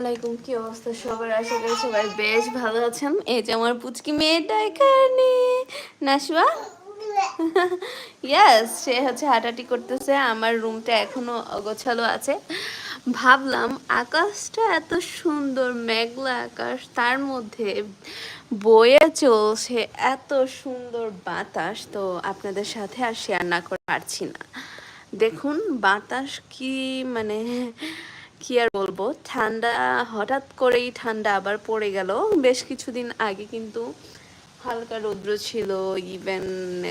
আসসালামাইকুম কি অবস্থা? সবার আশা করি সবাই বেশ ভালো আছেন। এই যে আমার পুচকি মেয়েটা এখানে। নাসুয়া ইয়াস সে হচ্ছে হাঁটাহাঁটি করতেছে। আমার রুমটা এখনও অগোছালো আছে। ভাবলাম, আকাশটা এত সুন্দর, মেঘলা আকাশ, তার মধ্যে বয়ে চলছে এত সুন্দর বাতাস, তো আপনাদের সাথে আর শেয়ার না করে পারছি না। দেখুন, বাতাস কি মানে কি আর বলব? ঠান্ডা, হঠাৎ করেই ঠান্ডা আবার পড়ে গেল। বেশ কিছুদিন আগে কিন্তু হালকা রৌদ্র ছিল ইভেন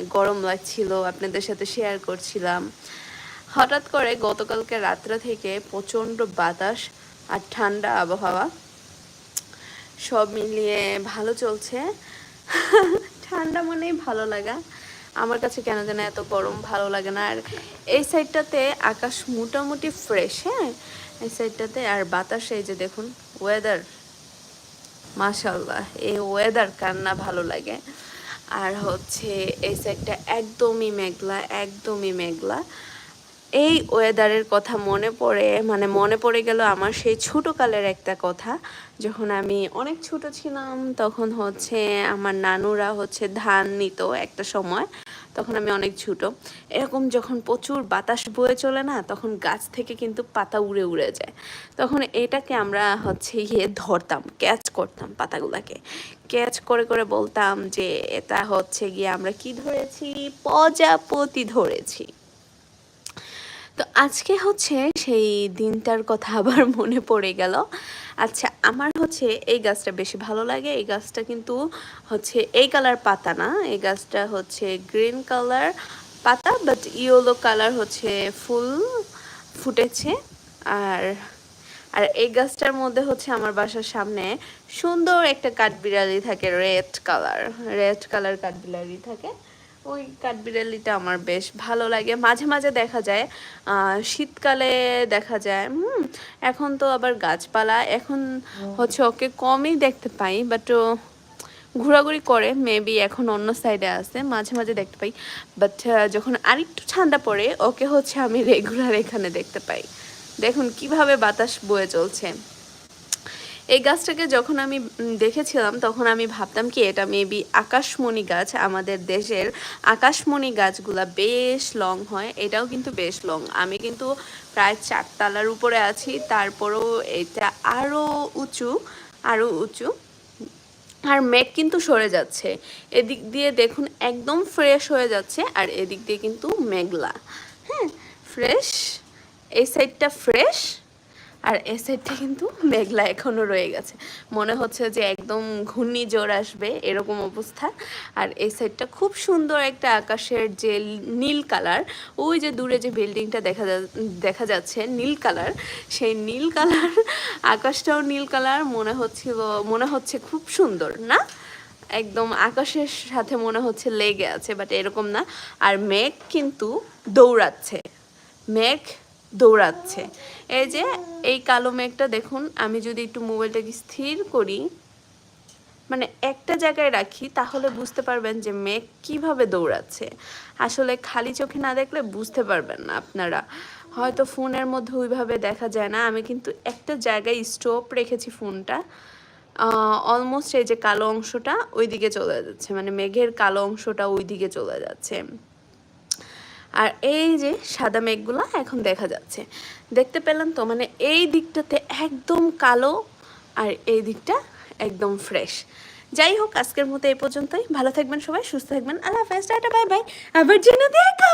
গরম লাগছিল, আপনাদের সাথে শেয়ার করছিলাম। হঠাৎ করে গতকালকে রাত্রে থেকে প্রচণ্ড বাতাস আর ঠান্ডা আবহাওয়া, সব মিলিয়ে ভালো চলছে। ঠান্ডা মানেই ভালো লাগা। আমার কাছে কেন যেন এত গরম ভালো লাগে না। আর এই সাইডটাতে আকাশ মোটামুটি ফ্রেশ হ্যাঁ? এই সাইডটাতে আর বাতাস, এই যে দেখুন ওয়েদার মাশাল্লাহ এই ওয়েদার কান্না ভালো লাগে। আর হচ্ছে এই সাইডটা একদমই মেঘলা একদমই মেঘলা। এই ওয়েদারের কথা মনে পড়ে মানে মনে পড়ে গেল আমার সেই ছোটোকালের একটা কথা। যখন আমি অনেক ছোট ছিলাম, তখন হচ্ছে আমার নানুরা হচ্ছে ধান নিত একটা সময়। তখন আমি অনেক ছোট। এরকম যখন প্রচুর বাতাস বয়ে চলে না, তখন গাছ থেকে কিন্তু পাতা উড়ে উড়ে যায়। তখন এটাকে আমরা হচ্ছে ইয়ে ধরতাম ক্যাচ করতাম পাতাগুলাকে। ক্যাচ করে করে বলতাম যে, এটা হচ্ছে গিয়ে আমরা কি ধরেছি? প্রজাপতি ধরেছি। তো আজকে হচ্ছে সেই দিনটার কথা আবার মনে পড়ে গেল। আচ্ছা আমার হচ্ছে এই গাছটা বেশি ভালো লাগে। এই গাছটা কিন্তু হচ্ছে এই কালার পাতা না। এই গাছটা হচ্ছে গ্রিন কালার পাতা বাট ইয়েলো কালার হচ্ছে ফুল ফুটেছে। আর আর এই গাছটার মধ্যে হচ্ছে আমার বাসার সামনে সুন্দর একটা কাঠবিড়ালি থাকে, রেড কালার রেড কালার কাঠবিড়ালি থাকে। ওই কাঠবিড়ালিটা আমার বেশ ভালো লাগে। মাঝে মাঝে দেখা যায় শীতকালে দেখা যায় হুম এখন তো আবার গাছপালা এখন হচ্ছে ওকে কমই দেখতে পাই বাট ঘোরাঘুরি করে মেবি এখন অন্য সাইডে আছে মাঝে মাঝে দেখতে পাই বাট যখন আরেকটু ঠান্ডা পড়ে ওকে হচ্ছে আমি রেগুলার এখানে দেখতে পাই। দেখুন কীভাবে বাতাস বয়ে চলছে। এই গাছটাকে যখন আমি দেখেছিলাম, তখন আমি ভাবতাম কি, এটা মেবি আকাশমণি গাছ, আমাদের দেশের আকাশমণি গাছগুলা বেশ লং হয়, এটাও কিন্তু বেশ লং আমি কিন্তু প্রায় চারতলার উপরে আছি, তারপরেও এটা আরও উঁচু আরও উঁচু, আর মেঘ কিন্তু সরে যাচ্ছে। এদিক দিয়ে দেখুন, একদম ফ্রেশ হয়ে যাচ্ছে, আর এদিক দিয়ে কিন্তু মেঘলা। হ্যাঁ ফ্রেশ এই সাইডটা ফ্রেশ আর এ সাইডটা কিন্তু মেঘলা এখনও রয়ে গেছে। মনে হচ্ছে যে একদম ঘূর্ণিঝড় আসবে এরকম অবস্থা। আর এই সাইডটা খুব সুন্দর একটা আকাশের যে নীল কালার, ওই যে দূরে যে বিল্ডিংটা দেখা যা, দেখা যাচ্ছে নীল কালার, সেই নীল কালার, আকাশটাও নীল কালার, মনে হচ্ছিল মনে হচ্ছে খুব সুন্দর, না? একদম আকাশের সাথে মনে হচ্ছে লেগে আছে বাট এরকম না। আর মেঘ কিন্তু দৌড়াচ্ছে। মেঘ দৌড়াচ্ছে। এই যে, এই কালো মেঘটা দেখুন, আমি যদি একটু মোবাইলটাকে স্থির করি মানে একটা জায়গায় রাখি, তাহলে বুঝতে পারবেন যে মেঘ কীভাবে দৌড়াচ্ছে। আসলে খালি চোখে না দেখলে বুঝতে পারবেন না আপনারা। হয়তো ফোনের মধ্যে ওইভাবে দেখা যায় না, আমি কিন্তু একটা জায়গায় স্টপ রেখেছি ফোনটা অলমোস্ট এই যে কালো অংশটা ওই দিকে চলে যাচ্ছে মানে মেঘের কালো অংশটা ওই দিকে চলে যাচ্ছে। আর এই যে সাদা মেঘগুলো এখন দেখা যাচ্ছে। দেখতে পেলাম তো মানে এই দিকটাতে একদম কালো আর এই দিকটা একদম ফ্রেশ যাই হোক, আজকের মতো এই পর্যন্তই। ভালো থাকবেন সবাই, সুস্থ থাকবেন। আল্লাহ হাফেজ বাই বাই। আবার যেন দেখা